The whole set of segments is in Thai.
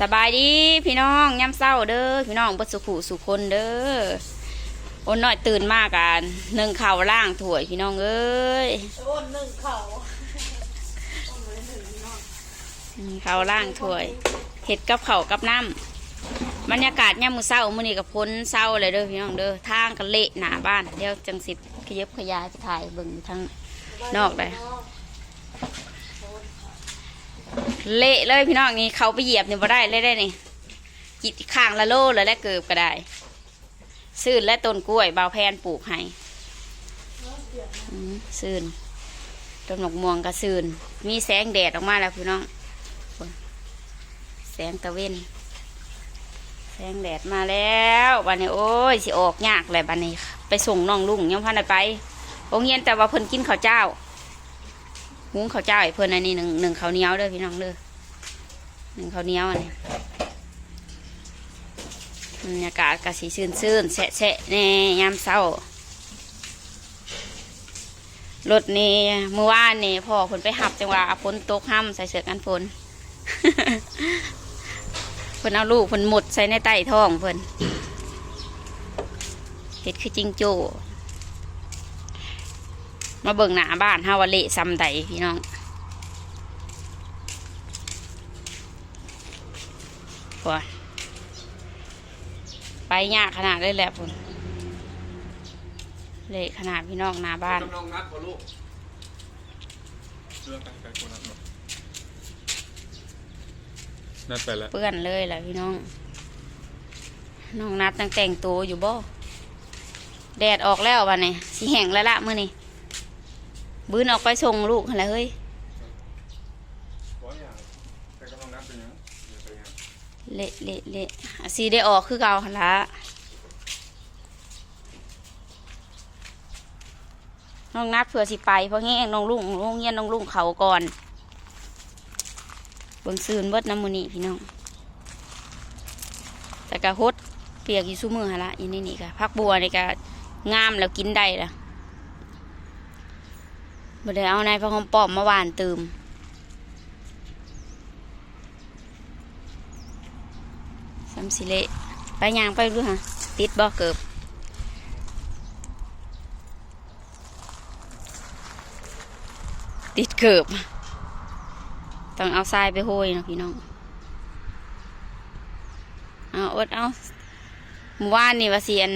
สบายดีพี่น้องย่ำเศร้าเด้อพี่น้องบดสุขุสุคนเด้อโอนน้อยตื่นมากกันหนึ่งข่าวล่างถวยพี่น้องเอ้ยโอนหนึ่งเขาอืมข่าวล่างถวยเห็ดกับเขาวกับน้ำบรรยากาศย่ำมือเศร้ามื้อนี้กับพ้นเศร้าเลยเด้อพี่น้องเด้อทางกันเละหนาบ้านเดี๋ยวจังสิขยับขยายไปถ่ายเบิ่งทางนอกได้ เละเลยพี่น้องนี่เขาไปเหยียบนี่บ่ได้เลยได้นี่กิดข้างละโลเลยและเกือบก็ได้ซื่นและต้นกล้วยเบาแพนปลูกให้ซื่นต้นหมกม่วงก็ซื่นมีแสงแดดออกมาแล้วพี่น้องแสงตะเวนแสงแดดมาแล้วบันนี้โอ้ยสิออกยากเลยบันนี้ ไปส่งน้องลุงยังพันไปโรงเรียนแต่ว่าเพิ่นกินข้าวเจ้า หุงข้าวเจ้าให้เพื่อนอันนี้หนึ่งหนึ่งข้าวเหนียวเด้อพี่น้องเด้อหนึ่งข้าวเหนียวอันนี้บรรยากาศกะสีซื่นซื่นๆแฉะแฉะแน่ยามเช้ารถนี่เมื่อวานนี่พ่อฝนไปหับจังหวะฝนตกห้ำใส่เสื้อกันฝนเพิ่นเอาลูกเพิ่นหมดใส่ในใต้ท้องเพิ่นเห็ดคือจิงโจ้ มาเบิ่งหน้าบ้านฮาวาเละซ้ำใดพี่น้องพอไปยากขนาดเลยแหละพุ่นเละขนาดพี่น้องหน้าบ้านน้องนัดพอลูกเรื่องไปไปคนนัดหมดนัดไปแล้วเปื้อนเลยแหละพี่น้อง น้องนัดตั้งแต่งตัวอยู่บ่แดดออกแล้ววันนี้สิแห้งแล้วละมื้อนี้ บืนออกไปส่งลูกอะไรเฮ้ยร้อยอย่างแต่ก็น้องนัดเป็นยังเดี๋ยวไปยังเละเละเละอะสีได้ออกคือเก่าหั่นละน้องนัดเผื่อสิไปเพราะงี้น้องลุงโรงเรียนน้องลุงเขาก่อนเบิ่งซืนเบิดน้ำมือนี่พี่น้อง แต่กะฮดเปียกอยู่ซุมือหนละอีนี่นี่กะพักบัวนี่กะงามแล้วกินได้ละ บ่ได้เอาในพระหอมปอมมาหวานเติมซ้ำสิเละไปยางไปดูฮะติดบ่เกือบติดเกือบต้องเอาทรายไปโห้ยนะพี่น้องเอาอดเอาเมื่อวานนี่ว่าเสียน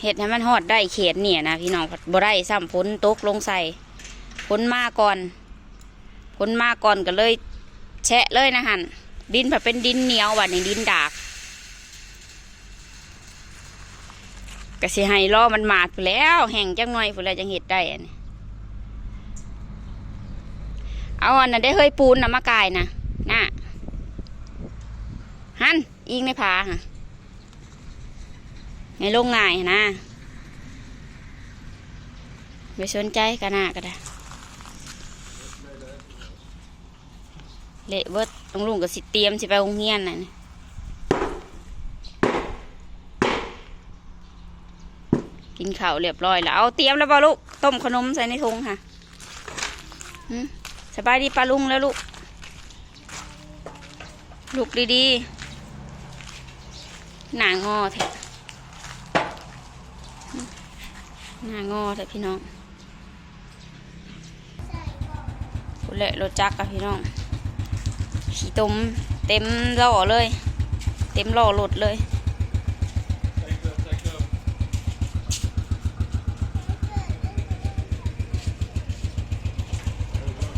เห็ดให้มันหอดได้เขตเนี่ยนะพี่น้องบ่ได้ซ้ำฝนตกลงใส่ ฝนมาก่อนฝนมาก่อนก็เลยแฉะเลยนะฮันดินผัดเป็นดินเหนียววันนี้ดินดากก็สิให้รอมันหมาดไปแล้ว แห้งจังหน่อยพุ่นแล้วจังเห็ดได้อันนี้เอาอันนั้นได้เฮ้ยปูนนะมากายนะน่ะหันอิงในผาฮะในโรงงานนะไปสนใจกันนะก็ได้ เละเบิดต้องลุงก็สิเตรียมสิไปโรงเรียนน่ะกินข้าวเรียบร้อยแล้วเอาเตรียมแล้วป่ะลูก ต้มขนมใส่ในถุงค่ะสบายดีปลาลุงแล้วลูก ลูกดีๆ หนางอแท้หนางอแท้พี่น้องคุเละรถจักรกับพี่น้อง ขี่ต้มเต็มล้อเลย เต็มล้อรถเลยใส่เลือใส่เลือ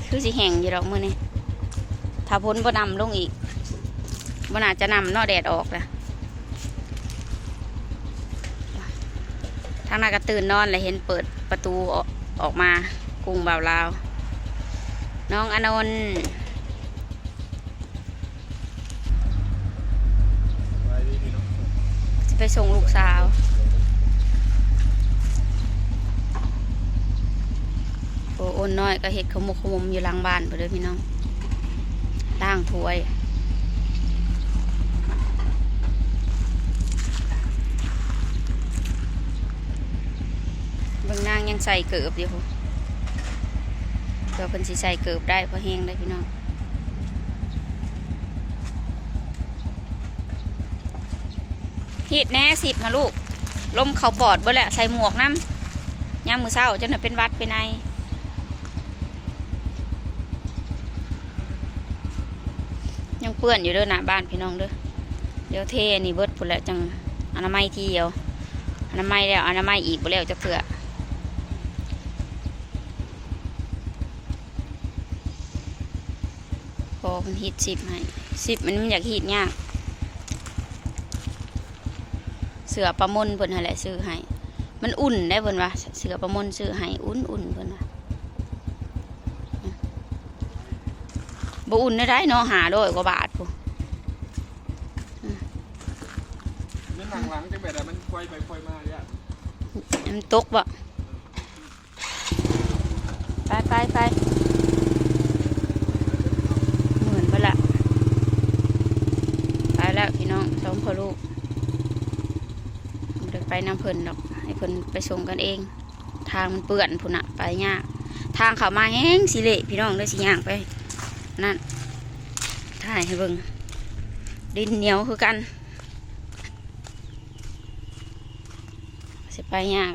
คือสิแห้งอยู่ดอกมือนี่ถ้าพ้นบ่นำลงอีกบ่น่าจะนำนอแดดออกละทางนั้นก็ตื่นนอนเลยเห็นเปิดประตูออกออกมา กรุงบ่าวลาว น้องอนนท์ ไปดีพี่น้อง จะไป ส่งลูกสาว โอ้โอนน้อยก็เห็ดขมุกขมุมอยู่หลังบ้านไปเลยพี่น้องล่างถ้วยเบิ่งนางยังใส่เกือบอยู่เพื่อเพิ่นสิใส่เกือบได้เพราะแห้งได้พี่น้อง ฮีดแน่สิบมาลูกลมเข่าปอดบ่แหละใส่หมวกน้ำยามมือเศร้าจนน่ะเป็นวัดเป็นไอยังเปื้อนอยู่เด้อหน้าบ้านพี่น้องเด้อเดี๋ยวเทนี่เบิดพุ่นแหละจังอนามัยทีเดียวอนามัยแล้วอนามัยอีกบ่แล้วจะเถื่อพอมันฮีดสิบให้สิบมันมันอยากฮีดยาก เสือประมนเพิ่นหั่นแหละซื้อให้ มันอุ่นได้เพิ่นว่าเสือประมนซื้อให้อุ่นอุ่นๆเพิ่นว่าบ่อุ่นได้ได้เนาะหาร้อยกว่าบาทพุ่นนี่หลังหลังจังแบบมันไฟไปไฟมาเนี่ยมันตกบ่ไปไปไปเหมือนเพิ่นละไปแล้วพี่น้องสองพ่อลูกบ่ ไปน้ำเพิ่นดอกให้เพิ่นไปส่งกันเอง ทางมันเปื้อนพุ่นน่ะไปยากทางเขามาแห้งสิเละพี่น้องเลยสิย่างไป นั่นถ่ายให้เบิ่งดินเหนียวคือกันสิไปยาก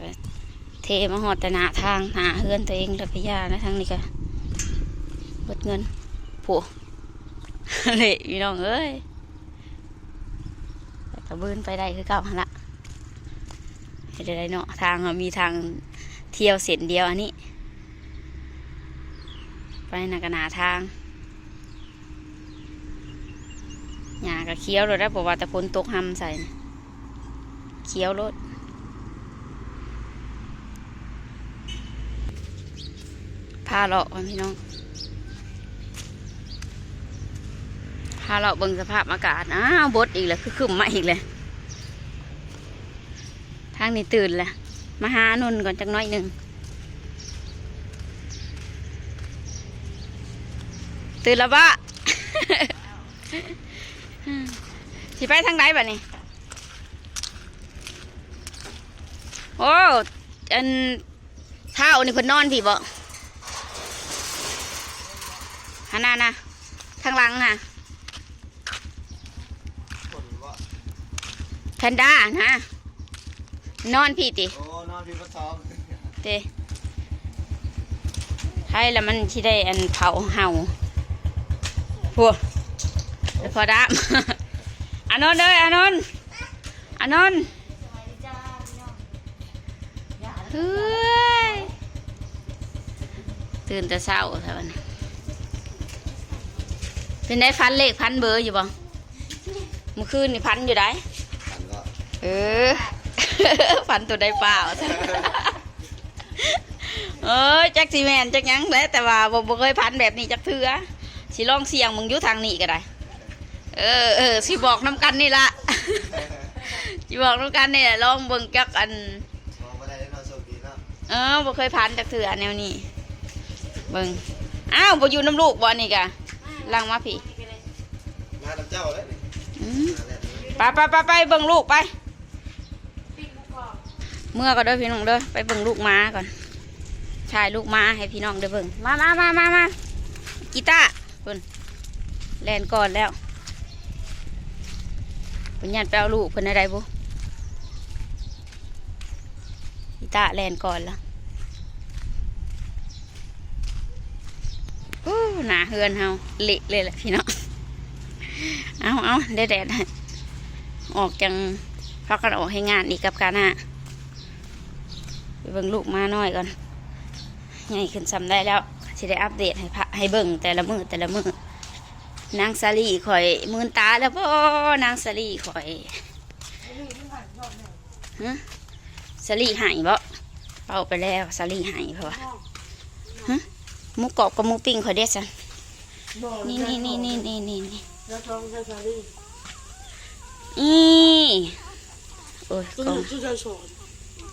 เทมาหอดแต่หนาทางหาเฮือนตัวเองแล้วก็ยานะทางนี้ก็เบิดเงินผัวเละพี่น้องเอ้ยแต่บืนไปได้คือเก่าหั่นละ เฮ็ดได้เนาะทางมีทางเที่ยวเส้นเดียวอันนี้ ไปนักนาทางหญ้าก็เคี้ยวเลยได้บอกว่าแต่ฝนตกหำใส่เคี้ยวรถพาเลาะก่อนพี่น้องพาเลาะเบิ่งสภาพอากาศอ้าวบดอีกแล้วคือขึ้นมาอีกเลยางนี้ตื่นแล้วมาหาอนนท์ก่อนจักหน้อยหนึ่ง ตื่นแล้วบ้าสิไปทางไหนบ่นี่โอ้อันเท้านี่เพิ่นนอนพี่บ่หันหน้านะทางหลังน่ะคนว่าแพนด้านะ นอนพี่ติโอ้นอนพี่ก็ซ้อมเตให้แล้วมันที่ได้อันเผาเห่าพวกพอดามอานนท์เอ้ยอานนท์อานนท์เฮ้ยตื่นแต่เช้าเท่านั้นเป็นได้พันเลขพันเบอร์อยู่บ่เมื่อคืนนี่พันอยู่ได้อันก็เออ ฝันตัวได้เปล่าเออจักซีแมนจักหยังแหล้วแต่ว่าบ่บ่เคยพันแบบนี้จักเถือสิลองเสียงมึงอยู่ทางนี้ก็ได้ เออเออสิบอกน้ำกันนี่ละสิบอกน้ำกันนี่แหละลองเบิ่งจักอันมองมาได้นอนโชคดีเนาะเออบ่เคยพันจักเถือแนวนี้เบิ่งอ้าวบ่อยู่น้ำลูกบ่นี่กะลังมาพี่มาดับเจ้าเลยอืมมาแล้วไปไปไปไปเบิ่งลูกไป เมื่อก็เด้อพี่น้องเด้อไปเบิ่งลูกม้าก่อนชายลูกม้าให้พี่น้องเด้อเบิ่งมามามามามากีตาร์เพิ่นแลนก่อนแล้วเพิ่นยันไปเอาลูกเพิ่นอะไรบุกีตาร์แลนก่อนแล้วอู้หนาเฮือนเฮาเละเลยแหละพี่น้องเอาเอาแดดแดดออกจังพักกันออกให้งานอีกกับการหน้า เบิ่งลูกมาหน่อยก่อนใหญ่ขึ้นซ้ำได้แล้วสิได้อัปเดตให้พะให้เบิ่งแต่ละมือแต่ละมือนางสาลีข่อยมืนตาแล้วพ่นางสาลีข่อยฮะสาลีหายบ่เป่าไปแล้วสาลีหายเพราะว่าฮะหมูกรอบกับหมูปิ้งข่อยเด็ดสันนี่นี่นี่นี่นี่นี่นี่แล้วท้องใช้สาลีอีโอ้ยตัวกล้อง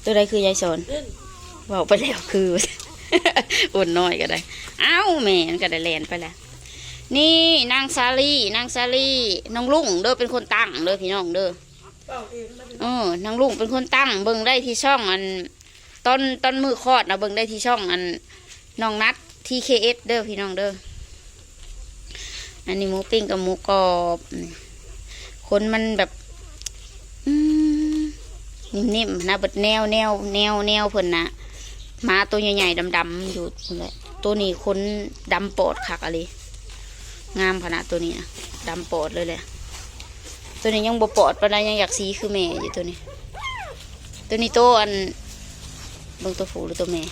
ตัวใดคือยายสนเล่นบอกไปแล้วคืออุ่นน้อยก็ได้ เอ้าแม่นก็ได้แลนไปแล้วนี่นางซาลีนางซาลีน้องลุงเด้อเป็นคนตั้งเด้อพี่น้องเด้อเปล่าเออนางลุงเป็นคนตั้ง เบิ่งได้ที่ช่องอันต้นต้นมือคลอดนะเบิ่งได้ที่ช่องอันน้องนัดทีเคเอสเด้อพี่น้องเด้ออันนี้หมูปิ้งกับหมูกรอบคนมันแบบ นิ่มๆนะเบิดแนวแนวแนวแนวเพิ่นนะมาตัวใหญ่ๆดำๆอยู่นั่นแหละตัวนี้ขนดำปอดคักอะไรงามขนาดตัวนี้นะดำปอดเลยแหละตัวนี้ยังบ่ปอดปานใดยังอยากสีคือแม่อยู่ตัวนี้ ตัวนี้ตัวอันเบิ่งตัวผูหรือตัวแม่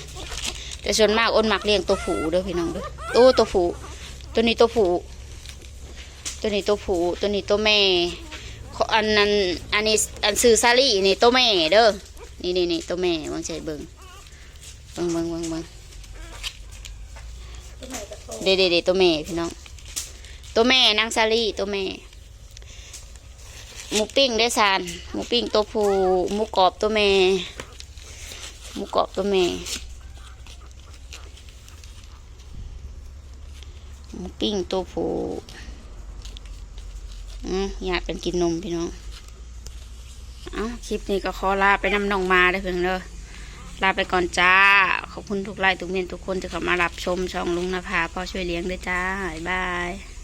แต่ส่วนมากอ้นมักเลี้ยงตัวผูเด้อพี่น้องเด้อตัวตัวผูตัวนี้ตัวผูตัวนี้ตัวผูตัวนี้ตัวแม่ อันนั้นอันนี้อันซื้อซาลี่นี่ตัวแม่เด้อนี่นี่นี่ตัวแม่เบิ่งใจเบิ่งเบิ่งเบิ่งเบิ่งเบิ่งเด็ดเด็ดตัวแม่พี่น้องตัวแม่นางซาลี่ตัวแม่หมูปิ้งได้สานหมูปิ้งตัวผูหมูกรอบตัวแม่หมูกรอบตัวแม่หมูปิ้งตัวผู้ อืมอยากกันกินนมพี่น้องเอาคลิปนี้ก็ขอลาไปนำน้องมาได้เพียงเด้อลาไปก่อนจ้า ขอบคุณทุกไลน์ทุกเมนทุกคนที่เข้ามารับชมช่องลุงนภาพ่อช่วยเลี้ยงด้วยจ้า บ๊ายบาย